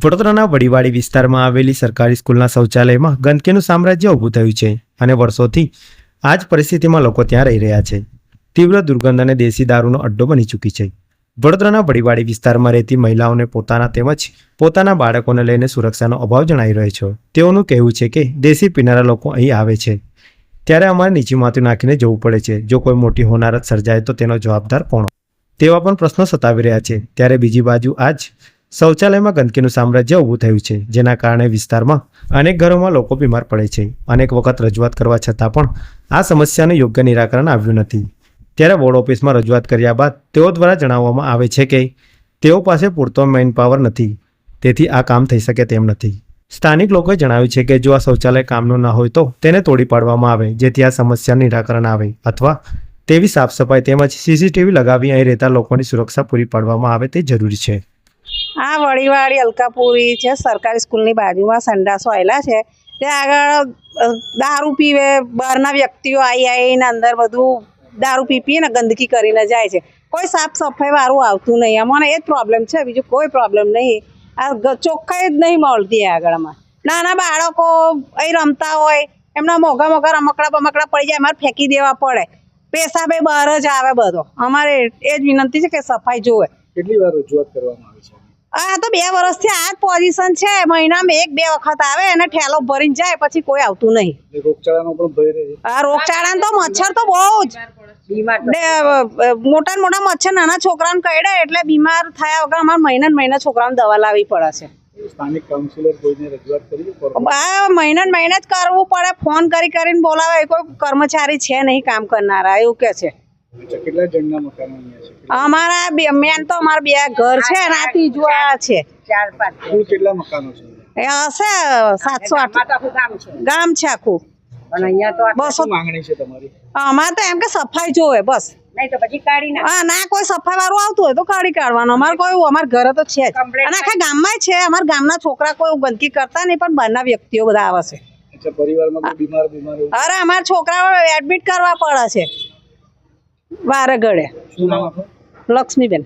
વડોદરાના વડીવાડી વિસ્તારમાં આવેલી સરકારી સ્કૂલના શૌચાલયમાં ગંદકીનું સામ્રાજ્ય ઊભું થયું છે અને વર્ષોથી આ જ પરિસ્થિતિમાં લોકો ત્યાં રહી રહ્યા છે. તીવ્ર દુર્ગંધ અને દેશી દારૂનો અડ્ડો બની ચૂકી છે. વડોદરાના વડીવાડી વિસ્તારમાં રહેતી મહિલાઓને પોતાના તેમજ પોતાના બાળકોને લઈને સુરક્ષાનો અભાવ જણાઈ રહ્યો છે. તેઓનું કહેવું છે કે દેશી પીનારા લોકો અહીં આવે છે. ત્યારે અમારે નીચી માથું નાખીને જવું પડે છે. જો કોઈ મોટી હોનારત સર્જાય તો તેનો જવાબદાર કોણ? તેવા પણ પ્રશ્નો સતાવી રહ્યા છે. ત્યારે બીજી બાજુ આજ શૌચાલયમાં ગંદકીનું સામ્રાજ્ય ઊભું થયું છે, જેના કારણે વિસ્તારમાં અનેક ઘરોમાં લોકો બીમાર પડે છે. અનેક વખત રજૂઆત કરવા છતાં પણ આ સમસ્યાનું યોગ્ય નિરાકરણ આવ્યું નથી. ત્યારે બોર્ડ ઓફિસમાં રજૂઆત કર્યા બાદ તેઓ દ્વારા જણાવવામાં આવે છે કે તેઓ પાસે પૂરતો મેન પાવર નથી, તેથી આ કામ થઈ શકે તેમ નથી. સ્થાનિક લોકોએ જણાવ્યું છે કે જો આ શૌચાલય કામનું ન હોય તો તેને તોડી પાડવામાં આવે, જેથી આ સમસ્યાનું નિરાકરણ આવે, અથવા તેવી સાફ સફાઈ તેમજ સીસીટીવી લગાવી અહીં રહેતા લોકોની સુરક્ષા પૂરી પાડવામાં આવે તે જરૂરી છે. આ વળીવાળી અલકાપુરી છે, સરકારી સ્કૂલની બાજુમાં સંડાસો આવેલા છે. ત્યાં આગળ દારૂ પીવે, બહારના વ્યક્તિઓ આવી આવીને અંદર બધું દારૂ પી પીને ગંદકી કરીને જાય છે. કોઈ સાફ સફાઈ વાળું આવતું નહીં. અમને એ જ પ્રોબ્લેમ છે, બીજું કોઈ પ્રોબ્લેમ નહીં. આ ચોખ્ખાઈ જ નહીં મળતી આગળ આગળમાં. નાના બાળકો અહીં રમતા હોય, એમના મોઘા મોઘા રમકડા બમકડા પડી જાય અમારે ફેંકી દેવા પડે. પેશાબે બહાર જ આવે બધો. અમારે એ જ વિનંતી છે કે સફાઈ જોવે. કેટલી વાર રજૂઆત કરવામાં આવી છે? આ તો બે વર્ષથી આ જ પોઝિશન છે. મહિનામાં એક બે વખત આવે અને ઠેલો ભરીને જાય પછી કોઈ આવતું નહીં. અને રોગચાળાનો પણ ભય રહે છે. આ રોગચાળા તો મચ્છર તો બહુ જ. મોટા મોટા મચ્છર નાના છોકરાને કરડે એટલે બીમાર થયા વગર અમારે મહિના ને મહિના છોકરાને દવા લાવવી પડે છે. સ્થાનિક કાઉન્સિલર કોઈને રજૂઆત કરી મહિના મહિને જ કરવું પડે. ફોન કરી કરીને બોલાવે. કોઈ કર્મચારી છે નહીં કામ કરનારા એવું કે છે. કેટલા જણના મકાનો અહીંયા છે? અમારા બે મેન તો અમારા બે ઘર છે અને આ ત્રીજું આ છે. કુલ કેટલા મકાનો છે? એ હશે સાતસો આઠ. ગામ છે. આખું. બસો માંગણી છે તમારી? અમારે તો એમ કે સફાઈ જોવે બસ. નહીં તો પછી કાઢી નાખ. હા ના કોઈ સફાઈ વાળું આવતું હોય તો કાઢી કાઢવાનું. અમારે કોઈ અમારા ઘરે તો છે જ. અને આખા ગામમાં છે. અમારા ગામના છોકરા કોઈ ગંદકી કરતા નહીં પણ બહારના વ્યક્તિઓ બધા આવે છે. અચ્છા પરિવારમાં કોઈ બીમાર બીમાર એવું? અરે અમારા છોકરાઓ એડમિટ કરવા પડે છે. વારે ઘડે શું નામ આપનું? લક્ષ્મીબેન